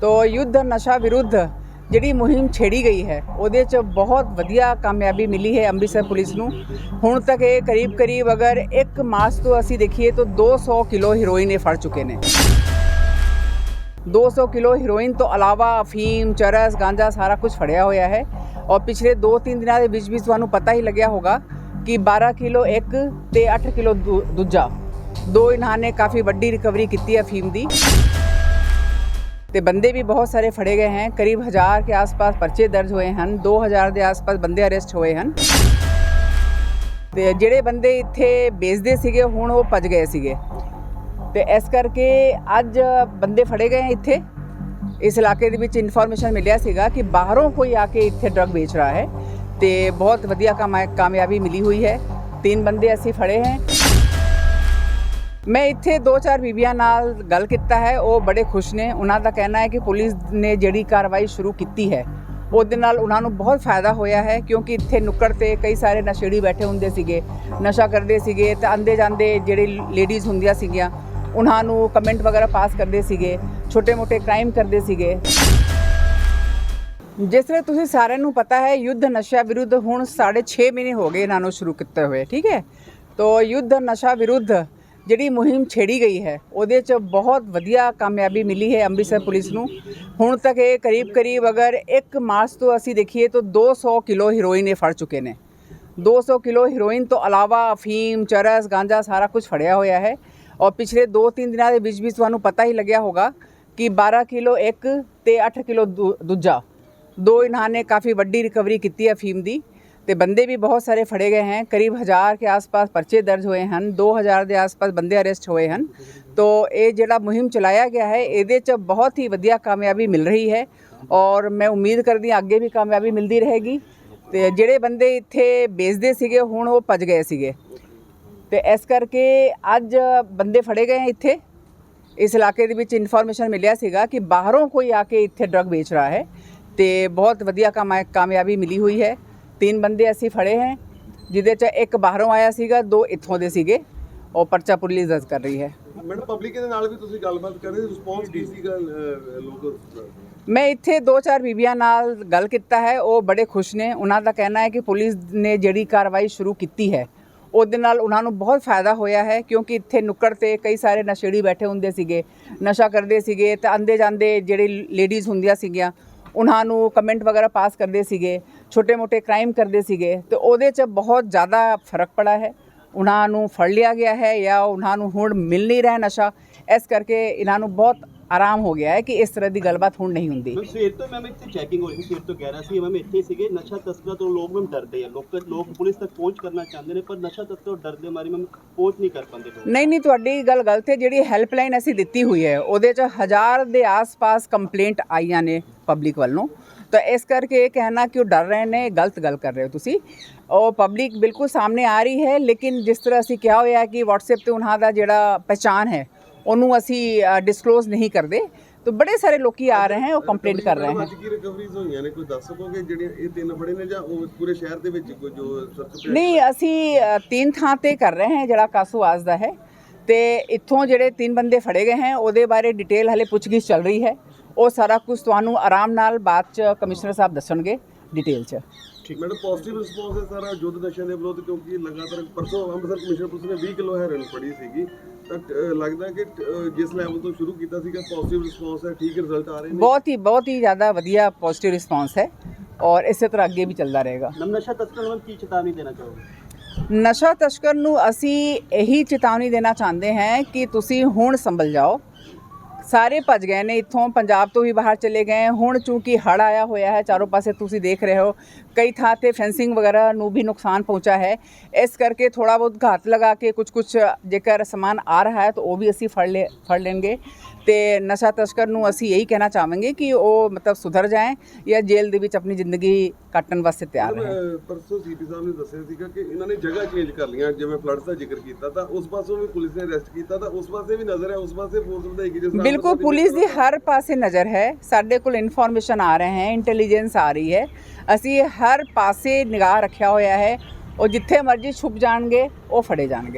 ਤੋ ਯੁੱਧ ਨਸ਼ਾ ਵਿਰੁੱਧ ਜਿਹੜੀ ਮੁਹਿੰਮ ਛੇੜੀ ਗਈ ਹੈ, ਉਹਦੇ 'ਚ ਬਹੁਤ ਵਧੀਆ ਕਾਮਯਾਬੀ ਮਿਲੀ ਹੈ ਅੰਮ੍ਰਿਤਸਰ ਪੁਲਿਸ ਨੂੰ। ਹੁਣ ਤੱਕ ਇਹ ਕਰੀਬ ਕਰੀਬ ਅਗਰ ਇੱਕ ਮਾਸ ਤੋਂ ਅਸੀਂ ਦੇਖੀਏ ਤਾਂ 200 ਕਿਲੋ ਹੀਰੋਇਨ ਇਹ ਫੜ ਚੁੱਕੇ ਨੇ। 200 ਕਿਲੋ ਹੀਰੋਇਨ ਤੋਂ ਇਲਾਵਾ ਅਫੀਮ, ਚਰਸ, ਗਾਂਜਾ ਸਾਰਾ ਕੁਝ ਫੜਿਆ ਹੋਇਆ ਹੈ। ਔਰ ਪਿਛਲੇ 2-3 ਦਿਨਾਂ ਦੇ ਵਿੱਚ ਵਿੱਚ ਤੁਹਾਨੂੰ ਪਤਾ ਹੀ ਲੱਗਿਆ ਹੋਗਾ ਕਿ 12 ਕਿਲੋ ਇੱਕ ਤੇ 8 ਕਿਲੋ ਦੂ- ਦੂਜਾ। ਦੋ ਇਹਨਾਂ ਨੇ ਕਾਫੀ ਵੱਡੀ ਰਿਕਵਰੀ ਕੀਤੀ ਹੈ ਅਫੀਮ ਦੀ। ਤੇ ਬੰਦੇ ਵੀ ਬਹੁਤ ਸਾਰੇ ਫੜੇ ਗਏ ਹਨ ਕਰੀਬ 1000 ਕੇ ਆਸ-ਪਾਸ ਪਰਚੇ ਦਰਜ ਹੋਏ ਹਨ 2000 ਦੇ ਆਸ-ਪਾਸ ਬੰਦੇ ਅਰੈਸਟ ਹੋਏ ਹਨ ਤੇ ਜਿਹੜੇ ਬੰਦੇ ਇੱਥੇ ਵੇਚਦੇ ਸੀਗੇ ਹੁਣ ਉਹ ਭੱਜ ਗਏ ਸੀਗੇ ਤੇ ਇਸ ਕਰਕੇ ਅੱਜ ਬੰਦੇ ਫੜੇ ਗਏ ਹੈ ਇੱਥੇ ਇਸ ਇਲਾਕੇ ਦੇ ਵਿੱਚ ਇਨਫੋਰਮੇਸ਼ਨ ਮਿਲਿਆ ਸੀਗਾ ਕਿ ਬਾਹਰੋਂ ਕੋਈ ਆ ਕੇ ਇੱਥੇ ਡਰਗ ਵੇਚ ਰਿਹਾ ਹੈ ਤੇ ਬਹੁਤ ਵਧੀਆ ਕਮਾ- ਕਾਮਯਾਬੀ ਮਿਲੀ ਹੋਈ ਹੈ ਤਿੰਨ ਬੰਦੇ ਅਸੀਂ ਫੜੇ ਹੈ ਮੈਂ ਇੱਥੇ ਦੋ ਚਾਰ ਬੀਬੀਆਂ ਨਾਲ ਗੱਲ ਕੀਤਾ ਹੈ, ਉਹ ਬੜੇ ਖੁਸ਼ ਨੇ। ਉਹਨਾਂ ਦਾ ਕਹਿਣਾ ਹੈ ਕਿ ਪੁਲਿਸ ਨੇ ਜਿਹੜੀ ਕਾਰਵਾਈ ਸ਼ੁਰੂ ਕੀਤੀ ਹੈ, ਉਹਦੇ ਨਾਲ ਉਹਨਾਂ ਨੂੰ ਬਹੁਤ ਫਾਇਦਾ ਹੋਇਆ ਹੈ, ਕਿਉਂਕਿ ਇੱਥੇ ਨੁੱਕੜ ਤੇ ਕਈ ਸਾਰੇ ਨਸ਼ੇੜੀ ਬੈਠੇ ਹੁੰਦੇ ਸੀਗੇ, ਨਸ਼ਾ ਕਰਦੇ ਸੀਗੇ ਤੇ ਆਂਦੇ ਜਾਂਦੇ ਜਿਹੜੇ ਲੇਡੀਜ਼ ਹੁੰਦੀਆਂ ਸੀਗੀਆਂ, ਉਹਨਾਂ ਨੂੰ ਕਮੈਂਟ ਵਗੈਰਾ ਪਾਸ ਕਰਦੇ ਸੀਗੇ, ਛੋਟੇ-ਮੋਟੇ ਕ੍ਰਾਈਮ ਕਰਦੇ ਸੀਗੇ। ਜਿਸ ਤਰ੍ਹਾਂ ਤੁਸੀਂ ਸਾਰਿਆਂ ਨੂੰ ਪਤਾ ਹੈ, ਯੁੱਧ ਨਸ਼ਾ ਵਿਰੁੱਧ ਹੁਣ 6.5 ਮਹੀਨੇ ਹੋ ਗਏ ਇਹਨਾਂ ਨੂੰ ਸ਼ੁਰੂ ਕੀਤੇ ਹੋਏ, ਠੀਕ ਹੈ? ਤੋ ਯੁੱਧ ਨਸ਼ਾ ਵਿਰੁੱਧ ਜਿਹੜੀ ਮੁਹਿੰਮ ਛੇੜੀ ਗਈ ਹੈ, ਉਹਦੇ 'ਚ ਬਹੁਤ ਵਧੀਆ ਕਾਮਯਾਬੀ ਮਿਲੀ ਹੈ ਅੰਮ੍ਰਿਤਸਰ ਪੁਲਿਸ ਨੂੰ। ਹੁਣ ਤੱਕ ਇਹ ਕਰੀਬ ਕਰੀਬ ਅਗਰ ਇੱਕ ਮਾਰਚ ਤੋਂ ਅਸੀਂ ਦੇਖੀਏ ਤਾਂ 200 ਕਿਲੋ ਹੀਰੋਇਨ ਇਹ ਫੜ ਚੁੱਕੇ ਨੇ। 200 ਕਿਲੋ ਹੀਰੋਇਨ ਤੋਂ ਇਲਾਵਾ ਅਫੀਮ, ਚਰਸ, ਗਾਂਜਾ ਸਾਰਾ ਕੁਝ ਫੜਿਆ ਹੋਇਆ ਹੈ। ਔਰ ਪਿਛਲੇ 2-3 ਦਿਨਾਂ ਦੇ ਵਿੱਚ ਵਿੱਚ ਤੁਹਾਨੂੰ ਪਤਾ ਹੀ ਲੱਗਿਆ ਹੋਗਾ ਕਿ 12 ਕਿਲੋ ਇੱਕ ਤੇ 8 ਕਿਲੋ ਦੂ- ਦੂਜਾ। ਦੋ ਇਹਨਾਂ ਨੇ ਕਾਫੀ ਵੱਡੀ ਰਿਕਵਰੀ ਕੀਤੀ ਹੈ ਅਫੀਮ ਦੀ। ਤੇ ਬੰਦੇ ਵੀ ਬਹੁਤ ਸਾਰੇ ਫੜੇ ਗਏ ਹਨ ਕਰੀਬ 1000 ਕੇ ਆਸ-ਪਾਸ ਪਰਚੇ ਦਰਜ ਹੋਏ ਹਨ 2000 ਦੇ ਆਸ-ਪਾਸ ਬੰਦੇ ਅਰੈਸਟ ਹੋਏ ਹਨ ਤੋ ਇਹ ਜਿਹੜਾ ਮੁਹਿੰਮ ਚਲਾਇਆ ਗਿਆ ਹੈ ਇਹਦੇ 'ਚ ਬਹੁਤ ਹੀ ਵਧੀਆ ਕਾਮਯਾਬੀ ਮਿਲ ਰਹੀ ਹੈ ਔਰ ਮੈਂ ਉਮੀਦ ਕਰਦੀ ਹਾਂ ਅੱਗੇ ਵੀ ਕਾਮਯਾਬੀ ਮਿਲਦੀ ਰਹੇਗੀ ਤੇ ਜਿਹੜੇ ਬੰਦੇ ਇੱਥੇ ਵੇਚਦੇ ਸੀਗੇ ਹੁਣ ਉਹ ਭੱਜ ਗਏ ਸੀਗੇ ਤੇ ਇਸ ਕਰਕੇ ਅੱਜ ਬੰਦੇ ਫੜੇ ਗਏ ਹੈ ਇੱਥੇ ਇਸ ਇਲਾਕੇ ਦੇ ਵਿੱਚ ਇਨਫੋਰਮੇਸ਼ਨ ਮਿਲਿਆ ਸੀਗਾ ਕਿ ਬਾਹਰੋਂ ਕੋਈ ਆ ਕੇ ਇੱਥੇ ਡਰਗ ਵੇਚ ਰਿਹਾ ਹੈ ਤੇ ਬਹੁਤ ਵਧੀਆ ਕਾਮਯਾ- ਕਾਮਯਾਬੀ ਮਿਲੀ ਹੋਈ ਹੈ ਤਿੰਨ ਬੰਦੇ ਅਸੀਂ ਫੜੇ ਹੈ ਜਿਹਦੇ ਚ ਇੱਕ ਬਾਹਰੋਂ ਆਇਆ ਸੀਗਾ ਦੋ ਇੱਥੋਂ ਦੇ ਸੀਗੇ। ਉਹ ਪਰਚਾ ਪੁਲਿਸ ਦਰਜ ਕਰ ਰਹੀ ਹੈ। ਮੈਡਮ ਪਬਲਿਕ ਦੇ ਨਾਲ ਵੀ ਤੁਸੀਂ ਗੱਲਬਾਤ ਕਰ ਰਹੇ ਹੋ? ਰਿਸਪੌਂਸ ਕੀ ਸੀਗਾ ਲੋਕ? ਮੈਂ ਇੱਥੇ ਦੋ ਚਾਰ ਬੀਬੀਆਂ ਨਾਲ ਗੱਲ ਕੀਤਾ ਹੈ ਉਹ ਬੜੇ ਖੁਸ਼ ਨੇ। ਉਹਨਾਂ ਦਾ ਕਹਿਣਾ ਹੈ ਕਿ ਪੁਲਿਸ ਨੇ ਜਿਹੜੀ ਕਾਰਵਾਈ ਸ਼ੁਰੂ ਕੀਤੀ ਹੈ ਉਹਦੇ ਨਾਲ ਉਹਨਾਂ ਨੂੰ ਬਹੁਤ ਫਾਇਦਾ ਹੋਇਆ ਹੈ ਕਿਉਂਕਿ ਇੱਥੇ ਨੁੱਕੜ ਤੇ ਕਈ ਸਾਰੇ ਨਸ਼ੇੜੀ ਬੈਠੇ ਹੁੰਦੇ ਸੀਗੇ ਨਸ਼ਾ ਕਰਦੇ ਸੀਗੇ ਤੇ ਆਂਦੇ ਜਾਂਦੇ ਜਿਹੜੇ ਲੇਡੀਜ਼ ਹੁੰਦੀਆਂ ਸੀਗੀਆਂ ਉਹਨਾਂ ਨੂੰ ਕਮੈਂਟ ਵਗੈਰਾ ਪਾਸ ਕਰਦੇ ਸੀਗੇ, ਛੋਟੇ-ਮੋਟੇ ਕ੍ਰਾਈਮ ਕਰਦੇ ਸੀਗੇ, ਤੇ ਉਹਦੇ 'ਚ ਬਹੁਤ ਜ਼ਿਆਦਾ ਫ਼ਰਕ ਪੜਾ ਹੈ। ਉਹਨਾਂ ਨੂੰ ਫੜ ਲਿਆ ਗਿਆ ਹੈ ਜਾਂ ਉਹਨਾਂ ਨੂੰ ਹੁਣ ਮਿਲ ਨਹੀਂ ਰਿਹਾ ਨਸ਼ਾ। ਇਸ ਕਰਕੇ ਇਹਨਾਂ ਨੂੰ ਬਹੁਤ ਆਰਾਮ ਹੋ ਗਿਆ ਹੈ ਕਿ ਇਸ ਤਰ੍ਹਾਂ ਦੀ ਗੱਲਬਾਤ ਹੁਣ ਨਹੀਂ ਹੁੰਦੀ। ਮੈਂ ਸਵੇਰ ਤੋਂ ਮੈਮ ਇੱਥੇ ਚੈਕਿੰਗ ਹੋਈ ਸੀ ਸਵੇਰ ਤੋਂ ਕਹਿ ਰਿਹਾ ਸੀ ਮੈਮ ਇੱਥੇ ਸੀਗੇ ਨਸ਼ਾ ਤਸਕਰਾਂ ਤੋਂ ਲੋਕ ਮੈਮ ਡਰਦੇ ਆ। ਲੋਕ ਲੋਕ ਪੁਲਿਸ ਤੱਕ ਪਹੁੰਚ ਕਰਨਾ ਚਾਹੁੰਦੇ ਨੇ ਪਰ ਨਸ਼ਾ ਤਸਕਰ ਡਰਦੇ ਮਾਰੀ ਮੈਮ ਪਹੁੰਚ ਨਹੀਂ ਕਰ ਪਾਉਂਦੇ ਨਹੀਂ ਨਹੀਂ ਤੁਹਾਡੀ ਗੱਲ ਗਲਤ ਹੈ ਜਿਹੜੀ ਹੈਲਪਲਾਈਨ ਅਸੀਂ ਦਿੱਤੀ ਹੋਈ ਹੈ ਉਹਦੇ 'ਚ ਹਜ਼ਾਰ ਦੇ ਆਸ-ਪਾਸ ਕੰਪਲੇਂਟ ਆਈਆਂ ਨੇ ਪਬਲਿਕ ਵੱਲੋਂ। ਤਾਂ ਇਸ ਕਰਕੇ ਇਹ ਕਹਿਣਾ ਕਿ ਉਹ ਡਰ ਰਹੇ ਨੇ ਗਲਤ ਗੱਲ ਕਰ ਰਹੇ ਹੋ ਤੁਸੀਂ। ਉਹ ਪਬਲਿਕ ਬਿਲਕੁਲ ਸਾਹਮਣੇ ਆ ਰਹੀ ਹੈ ਲੇਕਿਨ ਜਿਸ ਤਰ੍ਹਾਂ ਅਸੀਂ ਕਿਹਾ ਹੋਇਆ ਹੈ ਕਿ WhatsApp ਤੇ ਉਹਨਾਂ ਦਾ ਜਿਹੜਾ ਪਛਾਣ ਹੈ ਉਹਨੂੰ ਅਸੀਂ ਡਿਸਕਲੋਜ਼ ਨਹੀਂ ਕਰਦੇ। ਤਾਂ ਬੜੇ ਸਾਰੇ ਲੋਕੀ ਆ ਰਹੇ ਹਨ ਉਹ ਕੰਪਲੇਂਟ ਕਰ ਰਹੇ ਹਨ ਅੱਜ ਕੀ ਰਿਕਵਰੀਜ਼ ਹੋਈਆਂ ਨੇ? ਕੋਈ ਦੱਸ ਸਕੋਗੇ ਜਿਹੜੀਆਂ ਇਹ ਤਿੰਨ ਫੜੇ ਨੇ ਜਾਂ ਉਹ ਪੂਰੇ ਸ਼ਹਿਰ ਦੇ ਵਿੱਚ ਕੋਈ ਜੋ ਸਰਚ ਨਹੀਂ ਅਸੀਂ ਤਿੰਨ ਥਾਂ ਤੇ ਕਰ ਰਹੇ ਹਾਂ ਜਿਹੜਾ ਕਾਸੂਆਜ਼ ਦਾ ਹੈ। ਤੇ ਇੱਥੋਂ ਜਿਹੜੇ ਤਿੰਨ ਬੰਦੇ ਫੜੇ ਗਏ ਹਨ ਉਹਦੇ ਬਾਰੇ ਡਿਟੇਲ ਹਲੇ ਪੁੱਛਗਿੱਛ ਚੱਲ ਰਹੀ ਹੈ। ਉਹ ਸਾਰਾ ਕੁਝ ਤੁਹਾਨੂੰ ਆਰਾਮ ਨਾਲ ਬਾਅਦ ਚ ਕਮਿਸ਼ਨਰ ਸਾਹਿਬ ਦੱਸਣਗੇ ਡਿਟੇਲ ਚ। ਠੀਕ। ਮੈਡਮ ਪੋਜ਼ਿਟਿਵ ਰਿਸਪੌਂਸ ਹੈ ਸਾਰਾ ਯੁੱਧ ਨਸ਼ਿਆਂ ਦੇ ਵਿਰੁੱਧ ਕਿਉਂਕਿ ਲਗਾਤਾਰ ਪਰਸੋਂ ਅੰਮ੍ਰਿਤਸਰ ਕਮਿਸ਼ਨਰ ਪੁਲਿਸ ਨੇ 20 ਕਿਲੋ ਹੈਰੋਇਨ ਫੜੀ ਸੀਗੀ। ਲੱਗਦਾ ਕਿ ਜਿਸ ਲੈਵਲ ਤੋਂ ਸ਼ੁਰੂ ਕੀਤਾ ਸੀਗਾ ਪੋਜ਼ਿਟਿਵ ਰਿਸਪੌਂਸ ਹੈ ਠੀਕ ਰਿਜ਼ਲਟ ਆ ਰਹੇ ਨੇ। ਬਹੁਤ ਹੀ ਬਹੁਤ ਹੀ ਜ਼ਿਆਦਾ ਵਧੀਆ ਪੋਜ਼ਿਟਿਵ ਰਿਸਪਾਂਸ ਹੈ ਔਰ ਇਸੇ ਤਰ੍ਹਾਂ ਅੱਗੇ ਵੀ ਚੱਲਦਾ ਰਹੇਗਾ। ਨਸ਼ਾ ਤਸਕਰਾਂ ਨੂੰ ਕੀ ਚੇਤਾਵਨੀ ਦੇਣਾ ਚਾਹੋਗੇ? ਨਸ਼ਾ ਤਸਕਰ ਨੂੰ ਅਸੀਂ ਇਹੀ ਚੇਤਾਵਨੀ ਦੇਣਾ ਚਾਹੁੰਦੇ ਹਾਂ ਕਿ ਤੁਸੀਂ ਹੁਣ ਸੰਭਲ ਜਾਓ। ਸਾਰੇ ਭੱਜ ਗਏ ਨੇ ਇੱਥੋਂ ਪੰਜਾਬ ਤੋਂ ਵੀ ਬਾਹਰ ਚਲੇ ਗਏ। ਹੁਣ ਚੂੰਕਿ ਹੜ ਆਇਆ ਹੋਇਆ ਹੈ ਚਾਰੋਂ ਪਾਸੇ ਤੁਸੀਂ ਦੇਖ ਰਹੇ ਹੋ। ਕਈ ਥਾਂ ਤੇ ਫੈਂਸਿੰਗ ਵਗੈਰਾ ਨੂੰ ਵੀ ਨੁਕਸਾਨ ਪਹੁੰਚਾ ਹੈ। ਇਸ ਕਰਕੇ ਥੋੜਾ ਬਹੁਤ ਘਾਤ ਲਗਾ ਕੇ ਕੁਝ ਕੁਝ ਜੇਕਰ ਸਮਾਨ ਆ ਰਿਹਾ ਹੈ ਤਾਂ ਉਹ ਵੀ ਅਸੀਂ ਫੜ ਲੈ ਫੜ ਲੈਣਗੇ। ਤੇ ਨਸ਼ਾ ਤਸਕਰ ਨੂੰ ਅਸੀਂ ਇਹੀ ਕਹਿਣਾ ਚਾਹਾਂਗੇ ਕਿ ਉਹ ਮਤਲਬ ਸੁਧਰ ਜਾਏ ਜਾਂ ਜੇਲ੍ਹ ਦੇ ਵਿੱਚ ਆਪਣੀ ਜ਼ਿੰਦਗੀ ਕੱਟਣ ਵਾਸਤੇ ਤਿਆਰ ਰਹੇ। ਪਰਸੋਂ ਸੀਪੀ ਸਾਹਿਬ ਨੇ ਦੱਸਿਆ ਸੀਗਾ ਕਿ ਇਹਨਾਂ ਨੇ ਜਗ੍ਹਾ ਚੇਂਜ ਕਰ ਲਈਆਂ। ਜਿਵੇਂ ਫਲੱਡਸ ਦਾ ਜ਼ਿਕਰ ਕੀਤਾ ਤਾਂ ਉਸ ਪਾਸੋਂ ਵੀ ਪੁਲਿਸ ਨੇ ਅਰੈਸਟ ਕੀਤਾ ਤਾਂ ਉਸ ਪਾਸੇ ਵੀ ਨਜ਼ਰ ਹੈ ਉਸ ਪਾਸੇ ਫੋਰਸ ਵਧਾਏਗੀ ਜਿਸ ਤਰ੍ਹਾਂ ਬਿਲਕੁਲ ਪੁਲਿਸ ਦੀ ਹਰ ਪਾਸੇ ਨਜ਼ਰ ਹੈ ਸਾਡੇ ਕੋਲ ਇਨਫੋਰਮੇਸ਼ਨ ਆ ਰਹੇ ਹੈ ਇੰਟੈਲੀਜੈਂਸ ਆ ਰਹੀ ਹੈ ਅਸੀਂ ਹਰ ਪਾਸੇ ਨਿਗਾਹ ਰੱਖਿਆ ਹੋਇਆ ਹੈ ਉਹ ਜਿੱਥੇ ਮਰਜ਼ੀ ਛੁਪ ਜਾਣਗੇ ਉਹ ਫੜੇ ਜਾਣਗੇ